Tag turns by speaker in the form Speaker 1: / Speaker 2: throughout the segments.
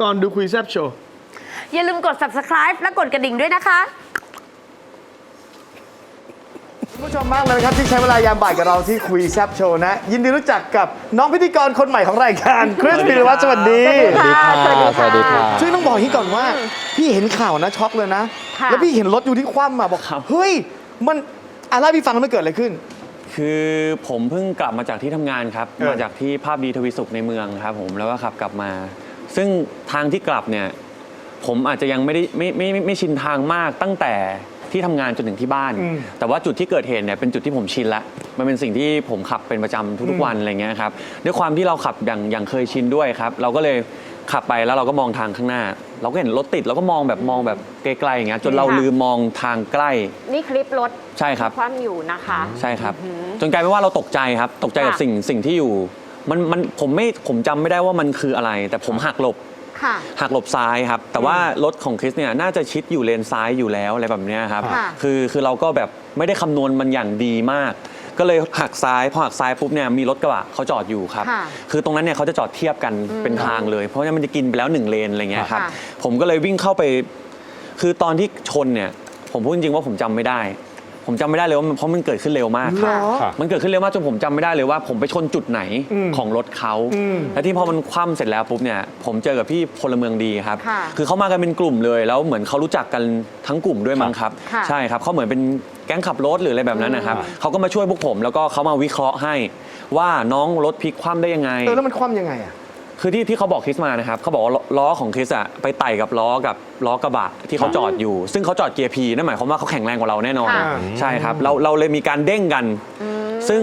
Speaker 1: ก่อนดูคุยแซบโชว์
Speaker 2: อย่าลืมกด subscribe และกดกระดิ่งด้วยนะคะ
Speaker 1: คุณผู้ชมมากเลยนะครับที่ใช้เวลายามบ่ายกับเราที่คุยแซบโชว์นะ ยินดีรู้จักกับน้องพิธีกรคนใหม่ของรายการ คริสพิรวัตรสวัสดี
Speaker 2: สวัสดีค่ะ
Speaker 3: สวัสดีค่ะ
Speaker 2: สวัสดีค่ะ
Speaker 1: ซึ่งต้องบอกอย่างนี้ก่อนว่า พี่เห็นข่าวนะช็อกเลยนะ
Speaker 2: ค่ะ
Speaker 1: แล้วพี่เห็นรถอยู่ที่คว่ำมาบอก
Speaker 4: ครับ
Speaker 1: เฮ้ย มันอะไรพี่ฟังแล้วมันเกิดอะไรขึ้น
Speaker 4: คือผมเพิ่งกลับมาจากที่ทำงานครับ
Speaker 1: เออ
Speaker 4: มาจากที่ภาพดีทวีสุขในเมืองครับผมแล้วก็ขับกลับมา ซึ่งทางที่กลับเนี่ยผมอาจจะยังไม่ได้ไม่ไม่ไม่ไม่ชินทางมากตั้งแต่ที่ทำงานจนถึงที่บ้าน
Speaker 1: อืม
Speaker 4: แต่ว่าจุดที่เกิดเหตุเนี่ยเป็นจุดที่ผมชินละมันเป็นสิ่งที่ผมขับเป็นประจำทุกๆวันอะไรเงี้ยครับด้วยความที่เราขับอย่างอย่างเคยชินด้วยครับ เราก็เลยขับไปแล้วเราก็มองทางข้างหน้า เราก็เห็นรถติดเราก็มองแบบมองแบบไกลๆอย่างเงี้ยจนเรา
Speaker 2: ค่ะ
Speaker 4: ลืมมองทางใกล้
Speaker 2: นี่คลิปรถ
Speaker 4: ใช่ครับ
Speaker 2: คว่ำอยู่นะคะ
Speaker 4: ใช่ครับ จนกลายเป็นว่าเราตกใจครับ ตกใจกับ
Speaker 2: ค่ะ
Speaker 4: สิ่งสิ่งที่อยู่ มันมันผมไม่ผมจำไม่ได้ว่ามันคืออะไร แต่ผมหักหลบ
Speaker 2: ค่ะ
Speaker 4: หักหลบซ้ายครับ แต่ว่ารถของคริสเนี่ยน่าจะชิดอยู่เลนซ้ายอยู่แล้วอะไรแบบเนี้ยครับ
Speaker 2: ค่ะ
Speaker 4: คือคือเราก็แบบไม่ได้คำนวณมันอย่างดีมาก ก็เลยหักซ้ายพอหักซ้ายปุ๊บเนี่ยมีรถกระบะเขาจอดอยู่ครับ
Speaker 2: ค่ะ
Speaker 4: คือตรงนั้นเนี่ยเขาจะจอดเทียบกันเป็นทางเลย เพราะว่ามันจะกินไปแล้วหนึ่งเลนอะไรเงี้ยครับ
Speaker 2: ค่ะ
Speaker 4: ผมก็เลยวิ่งเข้าไป คือตอนที่ชนเนี่ย ผมพูดจริงๆว่าผมจำไม่ได้ ผมจำไม่ได้เลยว่ามันเพราะมันเกิดขึ้นเร็วมากครับ
Speaker 1: เหรอ
Speaker 3: ค่ะ
Speaker 4: มันเกิดขึ้นเร็วมากจนผมจำไม่ได้เลยว่า ผมไปชนจุดไหน
Speaker 1: อืม
Speaker 4: ของรถเขา
Speaker 1: อืม
Speaker 4: และที่พอมันคว่ำเสร็จแล้วปุ๊บเนี่ยผมเจอกับพี่พลเมืองดีครับ
Speaker 2: ค่ะ
Speaker 4: คือเขามากันเป็นกลุ่มเลยแล้วเหมือนเขารู้จักกันทั้งกลุ่มด้วยมั้งครับ
Speaker 2: ค่ะ
Speaker 4: ใช่ครับเขาเหมือนเป็นแก๊งขับรถหรืออะไรแบบนั้นนะครับเขาก็มาช่วยพวกผม แล้วก็เขามาวิเคราะห์ให้ ว่าน้องรถพลิกคว่ำได้ยังไง
Speaker 1: เออแล้วมันคว่ำยังไงอะ
Speaker 4: คือที่ที่เขาบอกคริสมานะครับเขาบอกว่าล้อของคริสอะไปไต่กับล้อกับล้อกระบะที่เขาจอดอยู่ ซึ่งเขาจอดเกียร์พีนั่นหมายความว่าเขาแข็งแรงกว่าเราแน่นอน
Speaker 2: ค่ะ
Speaker 4: ใช่ครับเราเราเลยมีการเด้งกัน ซึ่ง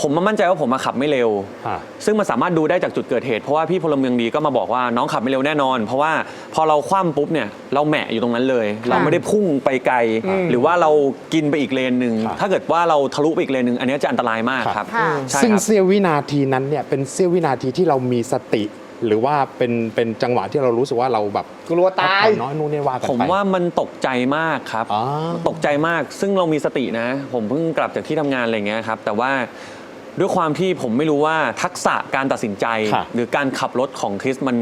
Speaker 4: ผมมามั่นใจว่าผมมาขับไม่เร็ว
Speaker 3: ค่ะ
Speaker 4: ซึ่งมันสามารถดูได้จากจุดเกิดเหตุ เพราะว่าพี่พลเมืองดีก็มาบอกว่าน้องขับไม่เร็วแน่นอน เพราะว่าพอเราคว่ำปุ๊บเนี่ยเราแหมะอยู่ตรงนั้นเลย เราไม่ได้พุ่งไปไกล
Speaker 1: อืม
Speaker 4: หรือว่าเรากินไปอีกเลนหนึ่ง
Speaker 3: ครับ
Speaker 4: ถ้าเกิดว่าเราทะลุไปอีกเลนหนึ่งอันนี้จะอันตรายมากครับ
Speaker 2: ค่ะ
Speaker 4: ใช่
Speaker 3: ซึ่ง
Speaker 4: ครับ
Speaker 3: เสี้ยววินาทีนั้นเนี่ยเป็นเสี้ยววินาทีที่เรามีสติ หรือว่าเป็นเป็นจังหวะที่เรารู้สึกว่าเราแบบ
Speaker 1: กลัวตาย
Speaker 3: พักผ่อนน้อยนู่นนี่ว่ากันไป
Speaker 4: ผมว่ามันตกใจมากครับ
Speaker 3: อ๋อ
Speaker 4: ตกใจมากซึ่งเรามีสตินะ ผมเพิ่งกลับจากที่ทำงานอะไรเงี้ยครับ แต่ว่า ด้วยความที่ผมไม่รู้ว่าทักษะการตัดสินใจ
Speaker 3: ค่ะ
Speaker 4: หรือการขับรถของคริสมัน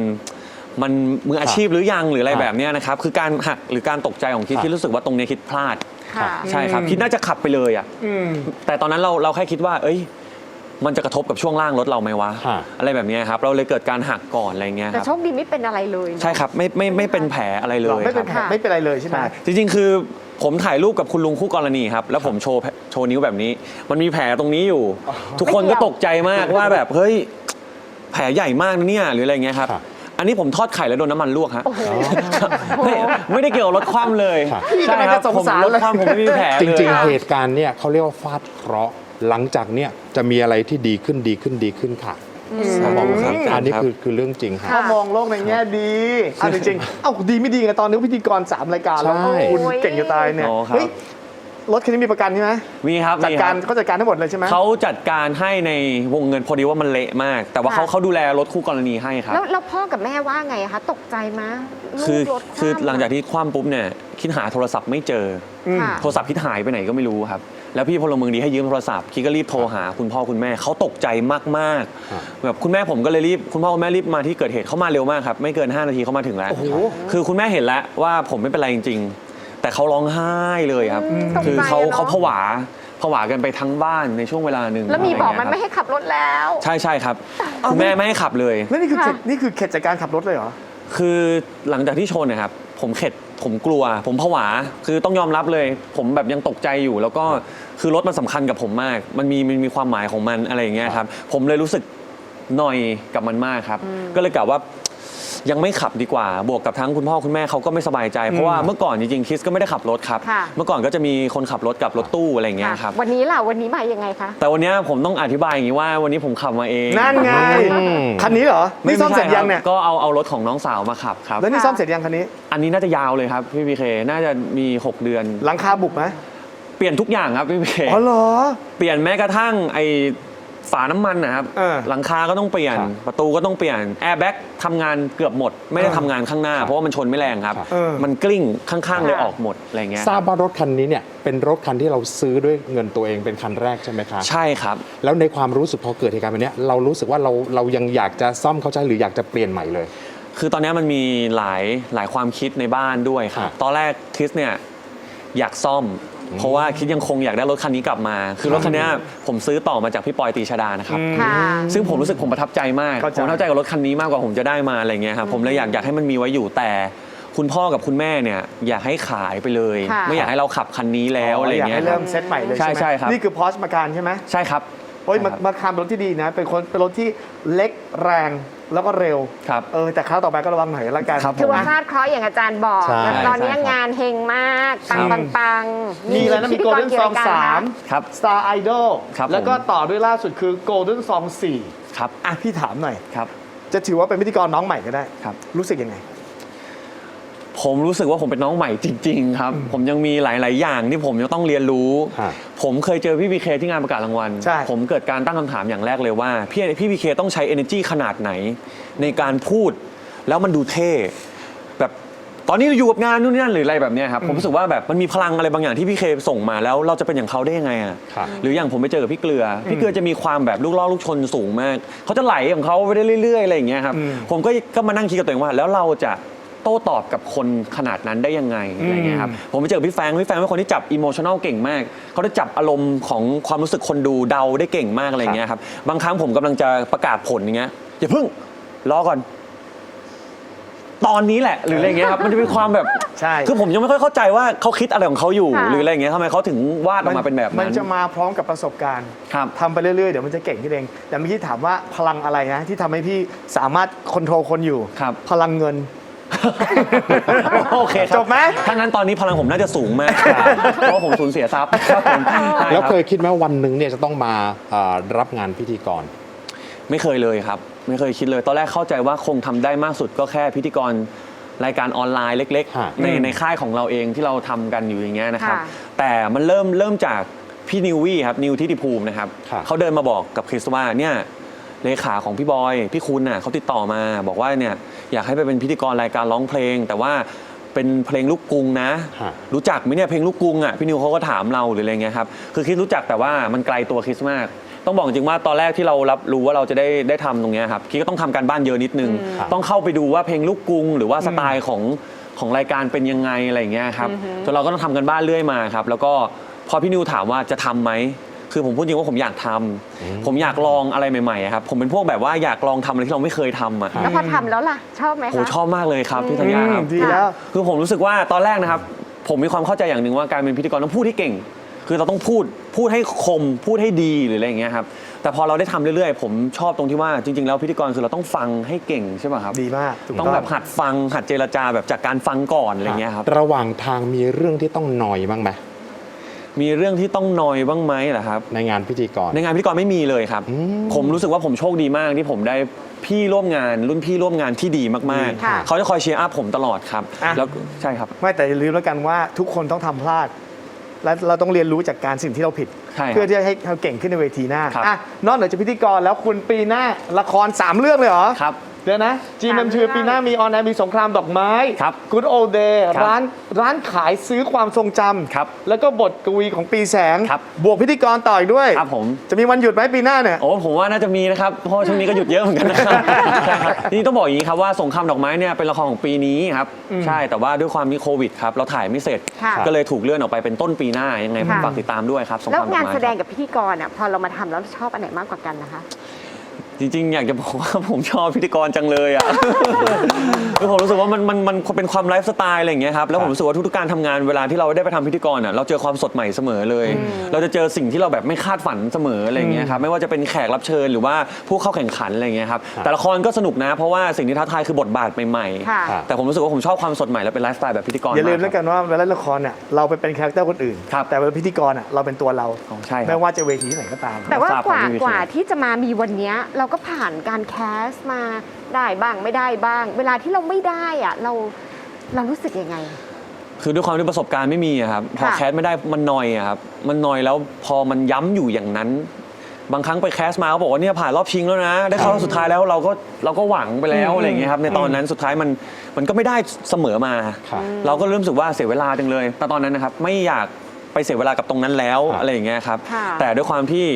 Speaker 4: มันมืออาชีพหรือยังหรืออะไร
Speaker 3: ค่ะ
Speaker 4: แบบเนี้ยนะครับ คือการหักหรือการตกใจของคริส
Speaker 3: ค่ะ
Speaker 4: ที่รู้สึกว่าตรงเนี้ยคิดพลาด
Speaker 2: ค่ะ
Speaker 4: ใช่ครับ
Speaker 1: อืม
Speaker 4: คิดน่าจะขับไปเลยอะ
Speaker 1: อืม
Speaker 4: แต่ตอนนั้นเราเราแค่คิดว่า เอ้ย มันจะกระทบกับช่วงล่างรถเราไหมวะ
Speaker 3: ค่ะ
Speaker 4: อะไรแบบเนี้ยครับ เราเลยเกิดการหักก่อนอะไรเงี้ยค
Speaker 2: แต่
Speaker 4: รับ
Speaker 2: โชคดีไม่เป็นอะไรเลยนะ
Speaker 4: ใช่ครับ ไม่ไม่ไม่เป็นแผลอะไรเลย
Speaker 1: ไม่เป็น
Speaker 4: ค
Speaker 1: แผ
Speaker 4: รับ
Speaker 1: ลไม่เป็นไรเลยใช่ไหม
Speaker 4: ใช่จริงๆ คือผมถ่ายรูปกับคุณลุงคู่กรณีครับ แล้วผมโชว์แผลโชว์นิ้วแบบนี้ มันมีแผลตรงนี้อยู่ ทุกคนก็ตกใจมากว่าแบบเฮ้ยแผลใหญ่มากนะเนี่ยหรืออะไรเงี้ยครับ
Speaker 3: ครับ
Speaker 4: อันนี้ผมทอดไข่แล้วโดนน้ำมันลวกฮะ
Speaker 2: โอ้โห
Speaker 4: ไม่ไม่ได้เกี่ยวกับรถคว่ำเลย
Speaker 3: ครับ
Speaker 1: พี่
Speaker 4: ใช่
Speaker 1: กำลัง
Speaker 4: ครั
Speaker 1: จะสง
Speaker 4: ผม
Speaker 1: สาร
Speaker 4: รถ
Speaker 1: เลย
Speaker 4: คว่ำผมไม่มีแผล
Speaker 3: จ
Speaker 4: เลย
Speaker 3: ริง ๆ เหตุการณ์เนี่ยเขาเรียกว่าฟาดเคราะห์ หลังจากเนี่ยจะมีอะไรที่ดีขึ้นดีขึ้นดีขึ้นค่ะ
Speaker 4: ครับผมครับ
Speaker 3: อันนี้
Speaker 4: รับ
Speaker 3: คือคือเรื่องจริงค่ะ
Speaker 1: ถ้ามองโลกในแง่ดีเอาจริงๆ เอ้าดีไม่ดีไงตอนนี้พิธีกรสามรายการแล้ว
Speaker 3: ใช่
Speaker 1: คุณเก่งจะตายเนี่ย
Speaker 4: อ๋อครับ
Speaker 1: เฮ้ยรถคันนี้มีประกันใช่ไหม
Speaker 4: มีครับ
Speaker 1: จัด
Speaker 4: มีค
Speaker 1: การ
Speaker 4: บ
Speaker 1: เขาจัดการทั้งหมดเลยใช่ไหม
Speaker 4: เขาจัดการให้ในวงเงินพอดีว่ามันเละมาก แต่ว่าเขา
Speaker 2: ค่ะ
Speaker 4: เขาดูแลรถคู่กรณีให้ครับ
Speaker 2: แล้วแล้วพ่อกับแม่ว่าไงคะตกใจมะลูก
Speaker 4: คือ
Speaker 2: รถว่ำ
Speaker 4: คือหลังจากที่คว่ำปุ๊บเนี่ยคิดหาโทรศัพท์ไม่เจอ
Speaker 1: อืม
Speaker 2: ค่ะ
Speaker 4: โทรศัพท์คิดหายไปไหนก็ไม่รู้ครับ แล้วพี่พลเมืองดีให้ยืมโทรศัพท์คิดก็รีบโทรหาคุณพ่อคุณแม่เขาตกใจมาก
Speaker 3: ครับ
Speaker 4: ๆแบบคุณแม่ผมก็เลยรีบคุณพ่อคุณแม่รีบมาที่เกิดเหตุเขามาเร็วมากครับไม่เกิน 5 นาทีเขามาถึงแล้ว
Speaker 1: โอ้โห
Speaker 4: คือคุณแม่เห็นแล้วว่าผมไม่เป็นไรจริง ๆ แต่เขาร้องไห้เลยครับ
Speaker 2: อืมตกใจ
Speaker 4: คือเขา
Speaker 2: อะเนอะ
Speaker 4: เขาผวาผวากันไปทั้งบ้านในช่วงเวลาหนึ่ง
Speaker 2: แล้วมีบอกมันะ
Speaker 4: ร
Speaker 2: ไม่
Speaker 4: เงี้ยครับ
Speaker 2: ให้ขับรถแล้ว
Speaker 4: ใช่ใช่ครับ คุณแม่ไม่ให้ขับเลย
Speaker 1: แล้วนี่คือ
Speaker 2: ค่ะ
Speaker 1: เข็ดนี่คือเข็ดจากการขับรถเลยเหรอ
Speaker 4: คือหลังจากที่ชนนะครับ ผมเข็ดผมกลัว ผมผวา คือต้องยอมรับเลย ผมแบบยังตกใจอยู่ แล้วก็คือรถมันสำคัญกับผมมาก มันมีมันมีความหมายของมันอะไรอย่างเงี้ยครับ ผมเลยรู้สึกหน่อยกับมันมากครับ ก็เลยกล่าวว่า ยังไม่ขับดีกว่า บวกกับทั้งคุณพ่อคุณแม่เขาก็ไม่สบายใจ เพราะว่าเมื่อก่อนจริงๆคริสก็ไม่ได้ขับรถครับ
Speaker 2: ค่ะ
Speaker 4: เมื่อก่อนก็จะมีคนขับรถกับรถตู้อะไรอย่างเงี้ย
Speaker 2: ค่ะ
Speaker 4: ครับ
Speaker 2: วันนี้ล่ะวันนี้มายังไงคะ
Speaker 4: แต่วันเนี้ยผมต้องอธิบายอย่างนี้ว่าวันนี้ผมขับมาเอง
Speaker 1: นั่นไง
Speaker 3: อืม
Speaker 1: คันนี้เหรอ นี่ซ่อมเสร็จยังเนี่ย
Speaker 4: ก็เอาเอารถของน้องสาวมาขับครับ
Speaker 1: แล้วนี่ซ่อมเสร็จยังคันนี้
Speaker 4: อันนี้น่าจะยาวเลยครับพี่พีเค น่าจะมี 6 เดือน
Speaker 1: หลังคาบุบไหม
Speaker 4: เปลี่ยนทุกอย่างครับพี่พีเค
Speaker 1: อ๋อเหรอ
Speaker 4: เปลี่ยนแม้กระทั่งไอ ฝาน้ำมันนะครับ
Speaker 1: เออ
Speaker 4: หลังคาก็ต้องเปลี่ยน
Speaker 3: ครับ
Speaker 4: ประตูก็ต้องเปลี่ยน แอร์แบ็กทำงานเกือบหมด ไม่ได้
Speaker 1: เออ
Speaker 4: ทำงานข้างหน้า
Speaker 3: ครับ
Speaker 4: เพราะว่ามันชนไม่แรงครับ
Speaker 3: ครับ
Speaker 1: เออ
Speaker 4: มันกลิ้งข้างๆเลย
Speaker 2: ค่ะ
Speaker 4: ออกหมดอะไรเงี้ย
Speaker 3: ทราบว่ารถคันนี้เนี่ยเป็นรถคันที่เราซื้อด้วยเงินตัวเองเป็นคันแรกใช่ไหมคะ
Speaker 4: ใช่ครับ
Speaker 3: แล้วในความรู้สึกพอเกิดเหตุการณ์แบบเนี้ยเรารู้สึกว่าเราเรายังอยากจะซ่อมเขาใช้หรืออยากจะเปลี่ยนใหม่เลย
Speaker 4: คือตอนนี้มันมีหลายหลายความคิดในบ้านด้วยครับ
Speaker 3: ครับ
Speaker 4: ตอนแรกคริสเนี่ยอยากซ่อม เพราะว่าคิดยังคงอยากได้รถคันนี้กลับมา คือรถคันเนี้ยผมซื้อต่อมาจากพี่ปอยตีชดานะครับ
Speaker 2: ค่ะ
Speaker 4: ซึ่งผมรู้สึกผมประทับใจมาก
Speaker 1: เข้าใจ
Speaker 4: ผมประทับใจกับรถคันนี้มากกว่าผมจะได้มาอะไรเงี้ยครับผมเลยอยากอยากให้มันมีไว้อยู่แต่ คุณพ่อกับคุณแม่เนี่ยอยากให้ขายไปเลย
Speaker 2: ค่ะ
Speaker 4: ไม่อยากให้เราขับคันนี้แล้วอะไร
Speaker 1: อยาก
Speaker 4: เงี้ย
Speaker 1: ให้
Speaker 4: ครั
Speaker 1: เริ่
Speaker 4: บ
Speaker 1: มเซตใหม่เลย
Speaker 4: ใช่
Speaker 1: ใช่ไหม
Speaker 4: ใช่ครับ
Speaker 1: นี่คือพอสมาการใช่ไหม
Speaker 4: ใช่ครับ
Speaker 1: โอ้ยมา
Speaker 4: ครับ
Speaker 1: มาคารเป็นรถที่ดีนะ เป็นคนเป็นรถที่เล็กแรงแล้วก็เร็ว
Speaker 4: ครับ
Speaker 1: เออแต่คราวต่อไปก็ระวังหน่อยละกัน
Speaker 4: ครับ
Speaker 2: ถือว่า
Speaker 1: อะ
Speaker 2: พลาดเคราะห์อย่างอาจารย์บอก
Speaker 3: ใช่
Speaker 2: แล้วตอนนี้
Speaker 4: ใช่ครับ
Speaker 2: งานเฮงมาก ปัง
Speaker 1: ครั
Speaker 2: ปั
Speaker 1: บ
Speaker 2: งปัง
Speaker 1: มีอะไรนะมี
Speaker 2: พิธี
Speaker 1: โกล
Speaker 2: ร
Speaker 1: เด้น
Speaker 2: กี่
Speaker 1: ซอง
Speaker 2: รยกร
Speaker 1: สาม
Speaker 4: ครับ
Speaker 1: Star Idol
Speaker 4: ครับ
Speaker 1: แล้วก็
Speaker 4: ผม
Speaker 1: ต่อด้วยล่าสุดคือโกลเด้นซองสี่
Speaker 4: ครับ
Speaker 1: อะพี่ถามหน่อย
Speaker 4: ครับ
Speaker 1: จะถือว่าเป็นพิธีกรน้องใหม่ก็ได้
Speaker 4: ครับ
Speaker 1: รู้สึกยังไง
Speaker 4: ผมรู้สึกว่าผมเป็นน้องใหม่จริง ๆ ครับ ผมยังมีหลาย ๆ อย่างที่ผมยังต้องเรียนรู้
Speaker 3: ฮะ
Speaker 4: ผมเคยเจอพี่พีเคที่งานประกาศรางวัล
Speaker 1: ใช่
Speaker 4: ผมเกิดการตั้งคำถามอย่างแรกเลยว่า พี่พี่พีเคต้องใช้ energy ขนาดไหน ในการพูดแล้วมันดูเท่ แบบตอนนี้เราอยู่กับงานนู่นนี่นั่นหรืออะไรแบบเนี้ยครับผมรู้สึกว่าแบบมันมีพลังอะไรบางอย่างที่พี่เคส่งมาแล้วเราจะเป็นอย่างเขาได้ยังไงอะ
Speaker 3: ครับ
Speaker 4: หรืออย่างผมไปเจอกับพี่เกลือพี่เกลือจะมีความแบบลูกล่อลูกชนสูงมากเขาจะไหลของเขาไปได้เรื่อยๆอะไรอย่างเงี้ยครับ
Speaker 1: อืม
Speaker 4: ผมก็ก็มานั่งคิดกับตัวเองว่า แล้วเราจะ โต้ตอบกับคนขนาดนั้นได้ยังไงอะไรเงี้ยครับผมไปเจอกับพี่แฟงพี่แฟงเป็นคนที่จับอิโมชัน a ลเก่งมากเขาได้จับอารมณ์ของความรู้สึกคนดูเดาได้เก่งมากอะไรเงี้ยครับบางครั้งผมกำลังจะประกาศผลอย่างเงี้ยอย่าเพิ่งรอก่อนตอนนี้แหละ หรืออะไรเงี้ยครับมันจะมีความแบบ
Speaker 1: ใช่
Speaker 4: คือผมยังไม่ค่อยเข้าใจว่าเขาคิดอะไรของเขาอยู่
Speaker 2: ค่ะ
Speaker 4: หรืออะไรเงี้ยทำไมเขาถึงวาดออกมาเป็นแบบ
Speaker 1: มั
Speaker 4: นั้นน
Speaker 1: จะมาพร้อมกับประสบการณ์
Speaker 4: ครับ
Speaker 1: ทำไปเรื่อยๆ เดี๋ยวมันจะเก่งขึ้นเอง แต่เมื่อกี้ถามว่าพลังอะไรนะที่ทำให้พี่สามารถคอนโทรลคนอยู่
Speaker 4: ครับ
Speaker 1: พลังเงิน
Speaker 4: โอเคครับ
Speaker 1: จบไหม
Speaker 4: ถ้างั้นตอนนี้พลังผมน่าจะสูงมากครับเพราะว่าผมสูญเสียทรัพย์ครับผมใช่
Speaker 3: แล้ว
Speaker 4: รับ
Speaker 3: เคยคิดไหมว่าวันหนึ่งเนี่ยจะต้องมาเอ่อรับงานพิธีกร
Speaker 4: ไม่เคยเลยครับ ไม่เคยคิดเลย ตอนแรกเข้าใจว่าคงทำได้มากสุดก็แค่พิธีกรรายการออนไลน์เล็ก
Speaker 3: ฮะ
Speaker 4: ๆ ใน
Speaker 1: อืม
Speaker 4: ในค่ายของเราเองที่เราทำกันอยู่อย่างเงี้ยนะครับ
Speaker 2: ค่ะ
Speaker 4: แต่มันเริ่มเริ่มจากพี่นิววี่ครับนิวทิติภูมินะครับ
Speaker 3: ครับ
Speaker 4: เขาเดินมาบอกกับคริสว่าเนี่ยเลขาของพี่บอย พี่คุณน่ะเขาติดต่อมาบอกว่าเนี่ย อยากให้ไปเป็นพิธีกรรายการร้องเพลง แต่ว่าเป็นเพลงลูกกรุงนะ
Speaker 3: ฮะ
Speaker 4: รู้จักไหมเนี่ยเพลงลูกกรุงอะพี่นิวเขาก็ถามเราหรืออะไรเงี้ยครับคือคิดรู้จักแต่ว่ามันไกลตัวคริสมาก ต้องบอกจริงว่าตอนแรกที่เรารับรู้ว่าเราจะได้ได้ทำตรงเนี้ยครับคิดก็ต้องทำการบ้านเยอะนิดนึง
Speaker 3: ครับ
Speaker 4: ต้องเข้าไปดูว่าเพลงลูกกรุง หรือว่าสไตล์ของของรายการเป็นยังไงอะไรเงี้ยครับจนเราก็ต้องทำกันบ้านเรื่อยมาครับแล้วก็พอพี่นิวถามว่าจะทำไหม คือผมพูดจริงว่าผมอยากทำผมอยากลองอะไรใหม่ๆอะครับผมเป็นพวกแบบว่าอยากลองทำอะไรที่เราไม่เคยทำอะ
Speaker 2: แล้วพอทำแล้วล่ะ ชอบไหม
Speaker 4: โห
Speaker 2: คะ
Speaker 4: ชอบมากเลยครับพี่ธัญญาครับ
Speaker 1: ดีแล้ว
Speaker 4: คือผมรู้สึกว่าตอนแรกนะครับ ผมมีความเข้าใจอย่างหนึ่งว่าการเป็นพิธีกรต้องพูดให้เก่ง คือเราต้องพูดพูดให้คมพูดให้ดีหรืออะไรอย่างเงี้ยครับแต่พอเราได้ทำเรื่อยๆ ผมชอบตรงที่ว่าจริง ๆ แล้วพิธีกรคือเราต้องฟังให้เก่งใช่ป่ะครับ
Speaker 1: ดีมากถูก
Speaker 4: ต้องแบบหัดฟังหัดเจรจาแบบจากการฟังก่อนอะไรเงี้ยครับ
Speaker 3: ระหว่างทางมีเรื่องที่ต้องหนอยบ้างไหม
Speaker 4: มีเรื่องที่ต้องนอยบ้างไหมเหรอครับ
Speaker 3: ในงานพิธีกร
Speaker 4: ในงานพิธีกรไม่มีเลยครับ
Speaker 3: อืม
Speaker 4: ผมรู้สึกว่าผมโชคดีมากที่ผมได้พี่ร่วมงานรุ่นพี่ร่วมงานที่ดีมาก
Speaker 2: ค่ะ
Speaker 4: ๆ เขาจะคอยเชียร์อัพผมตลอดครับ
Speaker 1: อะ
Speaker 4: แล้วใช่ครับ
Speaker 1: ไม่แต่อย่าลืมแล้วกันว่าทุกคนต้องทำพลาด และเราต้องเรียนรู้จากการสิ่งที่เราผิด
Speaker 4: ใช่ครับ
Speaker 1: เพื่อที่จะให้เราเก่งขึ้นในเวทีหน้า
Speaker 4: ครับ
Speaker 1: อะนอกเหนือจากพิธีกรแล้วคุณปีหน้าละคร3เรื่องเลยเหรอ
Speaker 4: ครับ
Speaker 1: เดี๋ยวนะ
Speaker 2: สาม
Speaker 1: GMM
Speaker 2: เรื่อง
Speaker 1: ปีหน้ามีออนแอร์มีสงครามดอกไม้
Speaker 4: ครับ
Speaker 1: Good Old Day
Speaker 4: ครับ
Speaker 1: ร้านร้านขายซื้อความทรงจ
Speaker 4: ครับำ
Speaker 1: แล้วก็บทกวีของปีแสง
Speaker 4: ครับ
Speaker 1: บวกพิธีกรต่ออีกด้วย
Speaker 4: ครับผม
Speaker 1: จะมีวันหยุดไหมปีหน้าเนี่ย
Speaker 4: โอ้ผมว่าน่าจะมีนะครับเพราะช่วงนี้ก็หยุดเยอะเหมือนกันนะครับใช่ครับนี่ต้องบอกอย่างนี้ครับว่าสงครามดอกไม้เนี่ยเป็นละครของปีนี้ครับใช่แต่ว่าด้วยความมีโควิดครับเราถ่ายไม่เสร็จ
Speaker 2: ค่ะ
Speaker 4: ก็เลยถูกเลื่อนออกไปเป็นต้นปีหน้ายังไงผม
Speaker 2: ค่ะ
Speaker 4: ฝากติดตามด้วยครับสงค
Speaker 2: แล้ว
Speaker 4: รามดอก
Speaker 2: งาน
Speaker 4: ไม้
Speaker 2: แสดง
Speaker 4: ครับ
Speaker 2: กับพิธีกรอะพอเรามาทำแล้วชอบอันไหนมากกว่ากันนะคะ
Speaker 4: จริงๆ อยากจะบอกว่าผมชอบพิธีกรจังเลยอะ คือผมรู้สึกว่ามันมันมันเป็นความไลฟ์สไตล์อะไรอย่างเงี้ยครับแล้วผมรู้สึกว่าทุกๆการทำงานเวลาที่เราได้ไปทำพิธีกรอะเราเจอความสดใหม่เสมอเลย เราจะเจอสิ่งที่เราแบบไม่คาดฝันเสมออะไรอย่างเงี้ยครับไม่ว่าจะเป็นแขกรับเชิญหรือว่าผู้เข้าแข่งขันอะไรอย่างเงี้ยครับแต่ละครก็สนุกนะเพราะว่าสิ่งที่ท้าทายคือบทบาทใหม่ๆ
Speaker 2: ค่ะ
Speaker 4: แต่ผมรู้สึกว่าผมชอบความสดใหม่และเป็นไลฟ์สไตล์แบบพิธีกร
Speaker 1: อย่าลืม
Speaker 4: ก
Speaker 1: แล้วกันว่าเวลาเล่นละครเนี่ยเราไปเป็นคาแรคเตอร์คนอื่น
Speaker 4: ครับ
Speaker 1: แต่เวลาพิธีกรอะเราเป็นตัวเรา
Speaker 4: อ๋อใช่ครับ
Speaker 1: ไม่ว่าจะเวทีไหนก็ตาม
Speaker 2: แต่ว่า
Speaker 4: ทราบ
Speaker 2: กว่า
Speaker 4: ของพี่วิเชียร
Speaker 2: กว่าที่จะมามีวันเนี้ยเราก็ผ่านการแคสมาได้บ้างไม่ได้บ้าง เวลาที่เราไม่ได้อะเราเรารู้สึกยังไง
Speaker 4: คือด้วยความที่ประสบการณ์ไม่มีอะครับพอ
Speaker 2: ค่ะ
Speaker 4: แคสไม่ได้มันนอยอะครับมันนอยแล้วพอมันย้ำอยู่อย่างนั้น บางครั้งไปแคสมาเขาบอกว่าเนี่ยผ่านรอบชิงแล้วนะ ได้เข้ารอบสุดท้ายแล้วเราก็เราก็หวังไปแล้วอะไรอย่างเงี้ยครับในตอนนั้นสุดท้ายมันมันก็ไม่ได้เสมอมา
Speaker 3: ครับ
Speaker 4: เราก็เริ่มรู้สึกว่าเสียเวลาจังเลยแต่ตอนนั้นนะครับไม่อยากไปเสียเวลากับตรงนั้นแล้ว
Speaker 3: ครับ
Speaker 4: อะไรอย่างเงี้ยครับ
Speaker 2: ค่ะ
Speaker 4: แต่ด้วยความที่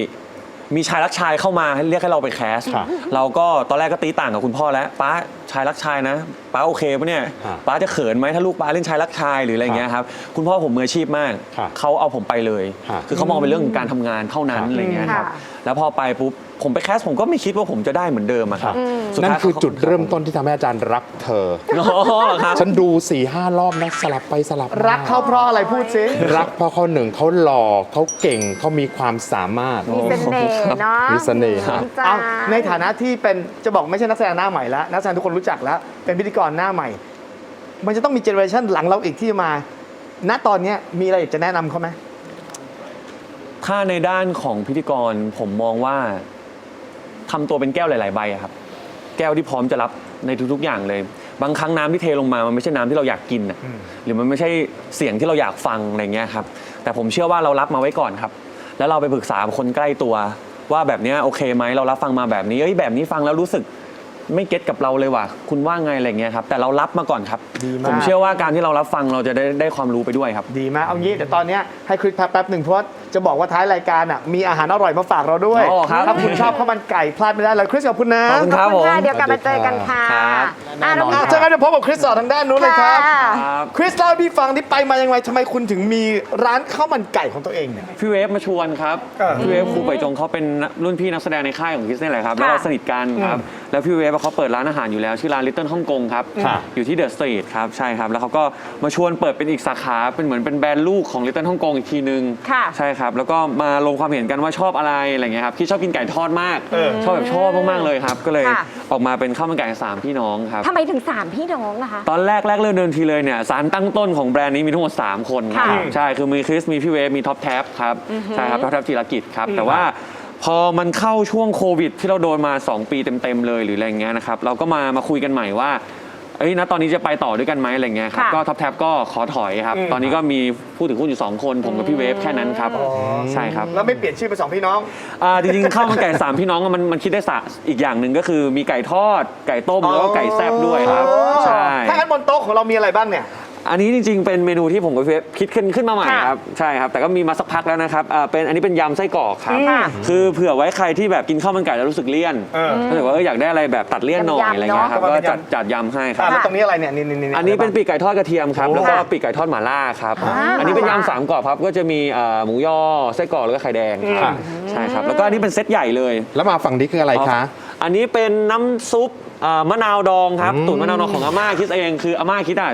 Speaker 4: มีชายรักชายเข้ามาเรียกให้เราไปแคส
Speaker 3: ครับ
Speaker 4: เราก็ตอนแรกก็ตีต่างกับคุณพ่อแล้วป้าชายรักชายนะป้าโอเคปะเนี่ย
Speaker 3: ครับ
Speaker 4: ป้าจะเขินไหมถ้าลูกป้าเล่นชายรักชายหรืออะไรเงี้ยครับคุณพ่อผมมืออาชีพมาก
Speaker 3: ครับ
Speaker 4: เขาเอาผมไปเลย
Speaker 3: ครับ
Speaker 4: คือเขามองเป็นเรื่องของการทำงานเท่านั้น
Speaker 3: ครับ
Speaker 4: อะไรเงี้ยครับ
Speaker 2: ค่ะ
Speaker 4: แล้วพอไปปุ๊บ ผมไปแคสผมก็ไม่คิดว่าผมจะได้เหมือนเดิมอะครับสุด
Speaker 3: นั่น
Speaker 4: ท้าย
Speaker 3: คือ
Speaker 4: ขา
Speaker 3: จุดเริ่มต้นที่ทำให้อาจารย์รักเธอ
Speaker 4: อ๋อเหรอครับ
Speaker 3: ฉันดู4ี่ห้ารอบนะสลับไปสลับม
Speaker 1: รักเขาเพราะอะไรพูดซิ
Speaker 3: รักเพราะเขาหนึ่งเขาหล่อเขาเก่งเขามีความสามารถ
Speaker 2: มีเสน่ห์เนาะ
Speaker 3: มีเสน่ห์
Speaker 2: น้องจ๊ะ
Speaker 1: เอาในฐานะที่เป็นจะบอกไม่ใช่นักแสดงหน้าใหม่แล้วนักแสดงทุกคนรู้จักแล้ว เป็นพิธีกรหน้าใหม่ มันจะต้องมีเจเนอเรชันหลังเราอีกที่มา ณตอนเนี้ยมีอะไรอยากจะแนะนำเขาไหม
Speaker 4: ถ้าในด้านของพิธีกรผมมองว่า ทำตัวเป็นแก้วหลาย ๆ ใบอะครับ แก้วที่พร้อมจะรับในทุก ๆ อย่างเลย บางครั้งน้ำที่เทลงมา มันไม่ใช่น้ำที่เราอยากกินอะหรือมันไม่ใช่เสียงที่เราอยากฟังอะไรเงี้ยครับ แต่ผมเชื่อว่าเรารับมาไว้ก่อนครับ แล้วเราไปปรึกษาคนใกล้ตัวว่าแบบเนี้ยโอเคไหมเรารับฟังมาแบบนี้เอ้ยแบบนี้ฟังแล้วรู้สึกไม่เก็ตกับเราเลยว่ะคุณว่าไงอะไรเงี้ยครับแต่เรารับมาก่อนครับ
Speaker 1: ดีมาก
Speaker 4: ผมเชื่อว่าการที่เรารับฟังเราจะได้ได้ความรู้ไปด้วยครับ
Speaker 1: ดีมากเอางี้แต่ตอนเนี้ยให้คริสพักแป๊บหนึ่งเพราะว่า จะบอกว่าท้ายรายการอะมีอาหารอร่อยมาฝากเราด้วย
Speaker 4: อ๋อครับ
Speaker 1: ถ้าคุณชอบข้าวมันไก่พลาดไม่ได้เลยคริสขอบคุณนะ
Speaker 4: ขอบคุณครับ
Speaker 2: ขอบคุณค่ะ
Speaker 4: ผม
Speaker 2: เดี๋ยวกลับมาเจอกันค่ะ
Speaker 4: ครับ
Speaker 2: อะน้อง
Speaker 1: อะ
Speaker 2: จ๊ะ
Speaker 1: เจอกันเดี๋ยวพบกับคริสต่อทางด้านนู้นเลยครับ
Speaker 2: ค่ะ
Speaker 4: ครับ
Speaker 1: คริสเล่าให้พี่ฟังที่ไปมายังไงทำไมคุณถึงมีร้านข้าวมันไก่ของตัวเองเนี่ย
Speaker 4: พี่เวฟมาชวนครับ
Speaker 1: เออ
Speaker 4: พี่เวฟครูไปจงเขาเป็นรุ่นพี่นักแสดงในค่ายของคริสนี่แหละครับ แล้วเราสนิทกันครับ แล้วพี่เวฟเขาเปิดร้านอาหารอยู่แล้ว ชื่อร้านลิตเติ้ลฮ่องกงครับ
Speaker 3: ค่ะ
Speaker 4: อยู่ที่เดอะสตรีทครับ ใช่ครับ แล้วเขาก็มาชวนเปิดเป็นอีกสาขา เป็นเหมือนเป็นแบรนด์ลูกของลิตเติ้ลฮ่องกงอีกทีนึง
Speaker 2: ค่ะ
Speaker 4: ใช่ครับแล้วก็มาลงความเห็นกันว่าชอบอะไรอะไรเงี้ยครับคิดชอบกินไก่ทอดมาก
Speaker 1: เออ
Speaker 4: ชอบแบบชอบมากๆเลยครับ ก็เลย
Speaker 2: ค่ะ
Speaker 4: ออกมาเป็นข้าวมันไก่สามพี่น้องครับ
Speaker 2: ทำไมถึงสามพี่น้องอะคะ
Speaker 4: ตอนแรกแรกเริ่มเดินทีเลยเนี่ยสารตั้งต้นของแบรนด์นี้มีทั้งหมด 3 คนครับ
Speaker 2: ค่ะ
Speaker 4: ใช่ คือมีคริส มีพี่เวฟมีท็อปแท็บครับ ใช่ครับ ท็อปแท็บจิรกิจครับ แต่ว่าพอมันเข้าช่วงโควิด ที่เราโดนมา 2 ปีเต็ม ๆ เลยหรืออะไรอย่างเงี้ยนะครับ เราก็มามาคุยกันใหม่ว่า เอ้ยนะตอนนี้จะไปต่อด้วยกันไหมอะไรเงี้ยครับ
Speaker 2: ค่ะ
Speaker 4: ก็ท็อปแท็บก็ขอถอยครับ ตอนนี้ก็มีผู้ถือหุ้นอยู่ 2 คน ผมกับพี่เวฟแค่นั้นครับใช่ครับ
Speaker 1: แล้วไม่เปลี่ยนชื่อเป็นสองพี่น้อง
Speaker 4: อ่าจริงๆข้าวมันไก่สามพี่น้องอะมันมันคิดได้สะอีกอย่างหนึ่งก็คือมีไก่ทอด ไก่ต้มแล้วก็ไก่แซ่บด้วยครับ ใช่
Speaker 1: ถ้างั้นบนโต๊ะของเรามีอะไรบ้างเนี่ย
Speaker 4: อันนี้จริงๆ เป็นเมนูที่ผมกับพี่เวฟคิดขึ้นขึ้นมาใหม่
Speaker 2: ค่ะ
Speaker 4: ครับใช่ครับ แต่ก็มีมาสักพักแล้วนะครับอ่าเป็นอันนี้เป็นยำไส้กรอกครับ
Speaker 2: ค่ะ
Speaker 4: คือเผื่อไว้ใครที่แบบกินข้าวมันไก่แล้วรู้สึกเลี่ยน
Speaker 1: เออ
Speaker 4: ถ้าเกิดว่าเอออยากได้อะไรแบบตัดเลี่ยนหน่อย
Speaker 2: ยำๆ
Speaker 4: อะไรเงี้ยครับ
Speaker 1: เนอะ
Speaker 4: ก็จัดจัดยำให้ค
Speaker 1: อะ
Speaker 4: รับ
Speaker 1: แล้วตรงนี้อะไรเนี่ยนี่นี่นี่
Speaker 4: อันนี้เป็นปีกไก่ทอดกระเทียมครับ
Speaker 1: โอ้
Speaker 4: แล้วก็ปีกไก่ทอดหม่าล่าครับ
Speaker 2: อ่า
Speaker 4: อันนี้เป็นยำสามกรอบครับก็จะมีอ่าหมูยอไส้กรอกแล้วก็ไข่แดงครับใช่ครับแล้วก็อันนี้เป็นเซตใหญ่เลย
Speaker 3: แล้วมาฝั่งนี้คืออะไรคะ
Speaker 4: อันนี้เป็นน้ำซุปอ่ามะนาวดองครับ
Speaker 3: อืม
Speaker 4: ตุ๋นมะนาวดองของอาม่าคิดเองคืออาม่าคิดอะ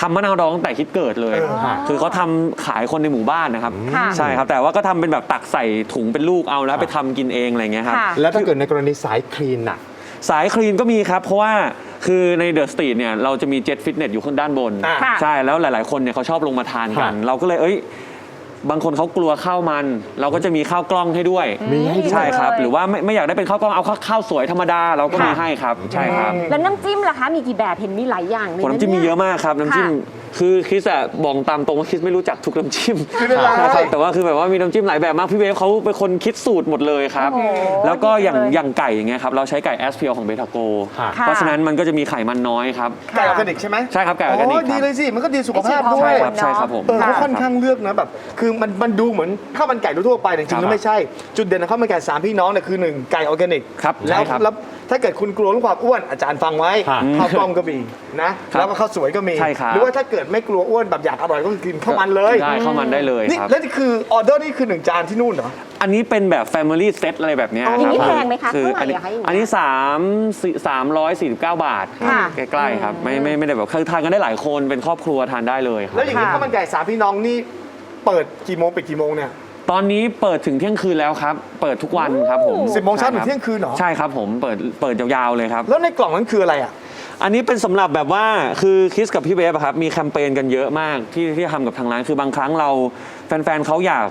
Speaker 4: ทำมะนาวดองตั้งแต่คิดเกิดเลย
Speaker 1: เออ
Speaker 3: ค่ะ
Speaker 4: คือเขาทำขายคนในหมู่บ้านนะครับ
Speaker 2: ค่ะ
Speaker 4: ใช่ครับ แต่ว่าก็ทำเป็นแบบตักใส่ถุงเป็นลูกเอาแล้วไปทำกินเองอะไรเงี้ยครับ
Speaker 2: ค่ะ
Speaker 3: แล้วถ้าเกิดในกรณีสายคลีนน่ะ
Speaker 4: สายคลีนก็มีครับ เพราะว่าคือในเดอะสตรีทเนี่ยเราจะมีเจ็ตฟิตเนสอยู่ข้างด้านบน
Speaker 1: อ่า
Speaker 2: ค่ะ
Speaker 4: ใช่แล้วหลาย ๆ คนเนี่ยเขาชอบลงมาทานกัน
Speaker 3: ค่ะ
Speaker 4: เราก็เลยเอ้ย บางคนเขากลัวข้าวมัน เราก็จะมีข้าวกล้องให้ด้วย
Speaker 3: มีให้ด้วย
Speaker 4: ใช่ครับ
Speaker 2: เลย
Speaker 4: หรือว่าไม่ไม่อยากได้เป็นข้าวกล้องเอาข้าวข้าวสวยธรรมดาเราก็มี
Speaker 2: ค่ะ
Speaker 4: ให้ครับ ใช่ครับ
Speaker 2: แล้วน้ำจิ้มล่ะคะ มีกี่แบบเห็นมีหลายอย่างเลย
Speaker 4: ผลน้ำจิ้มมีเยอะมากครับ น้ำจิ้ม
Speaker 2: ค่ะ
Speaker 4: คือคริสอะบอกตามตรงว่าคริสไม่รู้จักทุกน้ำจิ้ม
Speaker 1: ไม่เป็นไร
Speaker 4: ครับแต่ว่าคือแบบว่ามีน้ำจิ้มหลายแบบมากพี่เวฟเขาเป็นคนคิดสูตรหมดเลยครับ
Speaker 2: โอ้โห
Speaker 4: แล้วก็อย่าง
Speaker 2: ดีจังเลย
Speaker 4: อย่างไก่อย่างเงี้ยครับเราใช้ไก่แอสเพียลของเบทาโก
Speaker 3: ค่ะ
Speaker 4: เพราะฉะนั้นมันก็จะมีไขมันน้อยครับ
Speaker 1: ไก่ออร์แกนิกใช่ไหม
Speaker 4: ใช่ครับไก่ออร์แกนิก
Speaker 1: โดี
Speaker 4: ครับ
Speaker 1: เลยสิ มันก็ดีสุขภาพด้ว
Speaker 4: ใช่
Speaker 1: ย
Speaker 4: ครับใช่ครับผม
Speaker 1: เออเขา
Speaker 2: ค่ะ
Speaker 1: ค่อนข้างเลือกนะแบบ คือมันมันดูเหมือนข้าวมันไก่ทั่วๆไปแต่จริงๆแล้วไม่ใช่ จุดเด่นของข้าวมันไก่สามพี่น้องเนี่ยคือหนึ่งไก่ออร์แกนิก
Speaker 4: ครับ
Speaker 1: แล้ว
Speaker 4: ใช่ครับ
Speaker 1: แล้วถ้าเกิดคุณกลัวเรื่องความอ้วนอาจารย์ฟังไว้
Speaker 3: ค่ะ
Speaker 1: ข้าวกล้องก็มีนะ
Speaker 4: ครับ
Speaker 1: แล้วก็ข้าวสวยก็มี
Speaker 4: ใช่ครับ
Speaker 1: หรือว่าถ้าเกิดไม่กลัวอ้วนแบบอยากอร่อยก็คือกินข้าวมันเลย
Speaker 4: ได้ข้าวมันได้เลย
Speaker 1: นี่
Speaker 4: ครับ
Speaker 1: แล้วนี่คือออเดอร์นี่คือหนึ่งจานที่นู่นเหรอ
Speaker 4: อันนี้เป็นแบบ Family Set อะไรแบบเนี้ย
Speaker 2: อ๋อ
Speaker 4: ค
Speaker 2: อย่าง
Speaker 4: รับ
Speaker 2: นี้แพงไหมคะ
Speaker 4: คือ
Speaker 2: เท่าไหร่
Speaker 4: อันนี้
Speaker 2: อะคะอย่างเงี้ย
Speaker 4: อันนี้สามสามร้อยสี่สิบเก้าบาท
Speaker 2: ค่ะ
Speaker 4: ใกล้ๆครับไม่ไม่ไม่ได้แบบคือทานกันได้หลายคนเป็นครอบครัวทานได้เลยครับ
Speaker 1: แล้วอย่างนี้
Speaker 2: ค่ะ
Speaker 1: ข้าวมันไก่สามพี่น้องนี่เปิดกี่โมงปิดกี่โมงเนี่ย
Speaker 4: ตอนนี้เปิดถึงเที่ยงคืนแล้วครับ เปิดทุกวันครับผม
Speaker 1: สิบโมงเช้าถึง
Speaker 4: ใครับ
Speaker 1: เที่ยงคืนเหรอ
Speaker 4: ใช่ครับผมเปิดเปิดยาวๆเลยครับ
Speaker 1: แล้วในกล่องนั้นคืออะไรอะ
Speaker 4: อันนี้เป็นสำหรับแบบว่าคือคริสกับพี่เวฟอะครับมีแคมเปญกันเยอะมากที่ที่ทำกับทางร้านคือบางครั้งเราแฟนๆเขาอยาก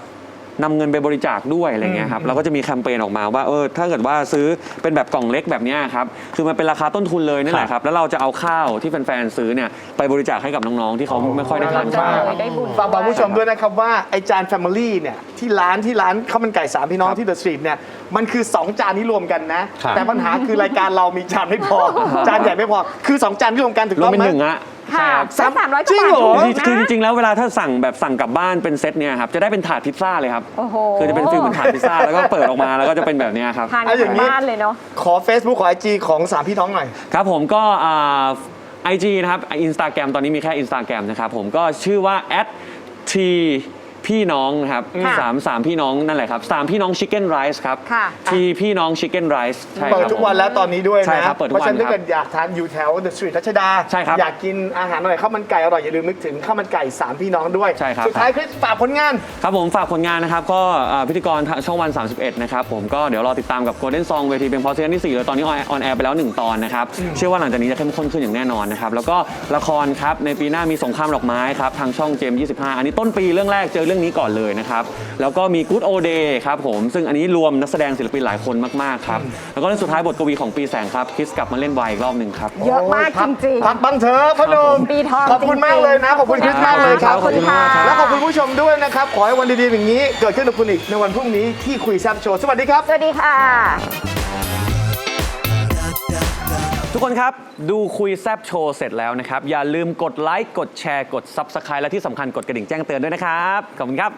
Speaker 4: นำเงินไปบริจาคด้วยอะไรเงี้ยครับเราก็จะมีแคมเปญออกมาว่าเออถ้าเกิดว่าซื้อเป็นแบบกล่องเล็กแบบเนี้ยครับคือมันเป็นราคาต้นทุนเลยนั่นแหละครับแล้วเราจะเอาข้าวที่แฟนๆซื้อเนี่ยไปบริจาคให้กับน้องๆที่เขาไม่ค่อยได้ทานข้าว
Speaker 2: ได้บุญ
Speaker 1: ฝากบอกผู้ชมด้วยนะครับว่าไอจานแฟมิลี่เนี่ยที่ร้านที่ร้านข้าวมันไก่สามพี่น้องที่เดอะสตรีทเนี่ยมันคือ 2 จานที่รวมกันนะ
Speaker 3: ครับ
Speaker 1: แต่ปัญหาคือรายการเรามีจานไม่พอ จานใหญ่ไม่พอคือ 2 จานที่รวมกันถูก
Speaker 4: รว
Speaker 1: ต้
Speaker 4: ม
Speaker 1: อง
Speaker 4: เป็น
Speaker 1: ไหม
Speaker 4: หนึ่งอะ
Speaker 2: ค่ะ
Speaker 4: ใช่ครับ
Speaker 2: สามร้อยก
Speaker 1: จริ
Speaker 2: ว่างบาท
Speaker 1: เหรอ
Speaker 2: ถูก
Speaker 4: คือ
Speaker 2: นะ
Speaker 4: จริงๆแล้วเวลาถ้าสั่งแบบสั่งกลับบ้านเป็นเซตเนี่ยครับจะได้เป็นถาดพิซซ่าเลยครับ
Speaker 2: โอ้โห
Speaker 4: คือจะเป็นฟิลเหมือนถาดพิซซ่าแล้วก็เปิดออกมาแล้วก็จะเป็นแบบเนี้ยครับ
Speaker 2: ทาน
Speaker 1: เอาอ
Speaker 2: กั
Speaker 1: ย่า
Speaker 2: บ
Speaker 1: งนี้
Speaker 2: บ้านเลยเนาะ
Speaker 1: ขอ Facebook ขอ IG ของสามพี่น้องหน่อย
Speaker 4: ครับผมก็ไอจีนะครับอินสตาแกรมตอนนี้มีแค่อินสตาแกรมนะครับ ผมก็ชื่อว่า t พี่น้องนะครับ
Speaker 2: ค่ะ
Speaker 4: สามสามพี่น้องนั่นแหละครับสามพี่น้องชิคเก้นไรซ์ครับ
Speaker 2: ค่ะ
Speaker 4: ทีพี่น้องชิคเก้นไรซ์ใช่
Speaker 1: เปิ
Speaker 4: ค
Speaker 1: ด
Speaker 4: รับ
Speaker 1: ทุกวันแล้วตอนนี้ด้วย
Speaker 4: ใช่
Speaker 1: นะ ครับ
Speaker 4: เปิดทุ
Speaker 1: เพ
Speaker 4: กวัน
Speaker 1: ราะฉะนั้นถ้า
Speaker 4: ครับ
Speaker 1: เกิดอยากทานอยู่แถวเดอะสตรีทรัชดา
Speaker 4: ใช่ครับ
Speaker 1: อยากกินอาหารอร่อยข้าวมันไก่อร่อยอย่าลืมนึกถึงข้าวมันไก่สามพี่น้องด้วย
Speaker 4: ใช่ครับ
Speaker 1: สุดท้ายคริสฝากผลงาน
Speaker 4: ครับผมฝากผลงานนะครับ ก็อ่าพิธีกรทางช่องวัน 31 นะครับผมก็เดี๋ยวรอติดตามกับ Golden Song เวทีเป็นพอซีซั่นที่4เลยตอนนี้ออนแอร์ไปแล้ว 1 ตอนนะครับ เชื่อว่าหลังจากนี้จะเข้มข้นขึ้นอย่างแน่นอนนะครับ แล้วก็ละครครับ ในปีหน้ามีสงครามดอกไม้ครับ ทางช่องเจม25 อันนี้ต้นปีเรื่องแรกเจอเรื่องนี้ก่อนเลยนะครับ แล้วก็มี Good O Day ครับผม ซึ่งอันนี้รวมนักแสดงศิลปินหลายคนมากๆครับ แล้วก็เรื่องสุดท้ายบทกวีของปีแสงครับคริสกลับมาเล่นวายอีกรอบหนึ่งครับ
Speaker 2: เยอะมากจริงๆ
Speaker 1: พักบ้างเถอะพ่อหนุ่ม
Speaker 2: ปีทอง
Speaker 1: ขอบคุณมากเลยนะ ขอบคุณคริสมากเลยครับ
Speaker 2: ขอบคุณค่ะ
Speaker 1: แล้วขอบคุณผู้ชมด้วยนะครับ ขอให้วันดีๆอย่างนี้ เกิดขึ้นกับคุณอีกในวันพรุ่งนี้ที่คุยแซบโชว์ สวัสดีครับ
Speaker 2: สวัสดีค่ะ
Speaker 4: ทุกคนครับ ดูคุยแซบโชว์เสร็จแล้วนะครับ อย่าลืมกดไลค์ กดแชร์ กด Subscribe และที่สำคัญกดกระดิ่งแจ้งเตือนด้วยนะครับ ขอบคุณครับ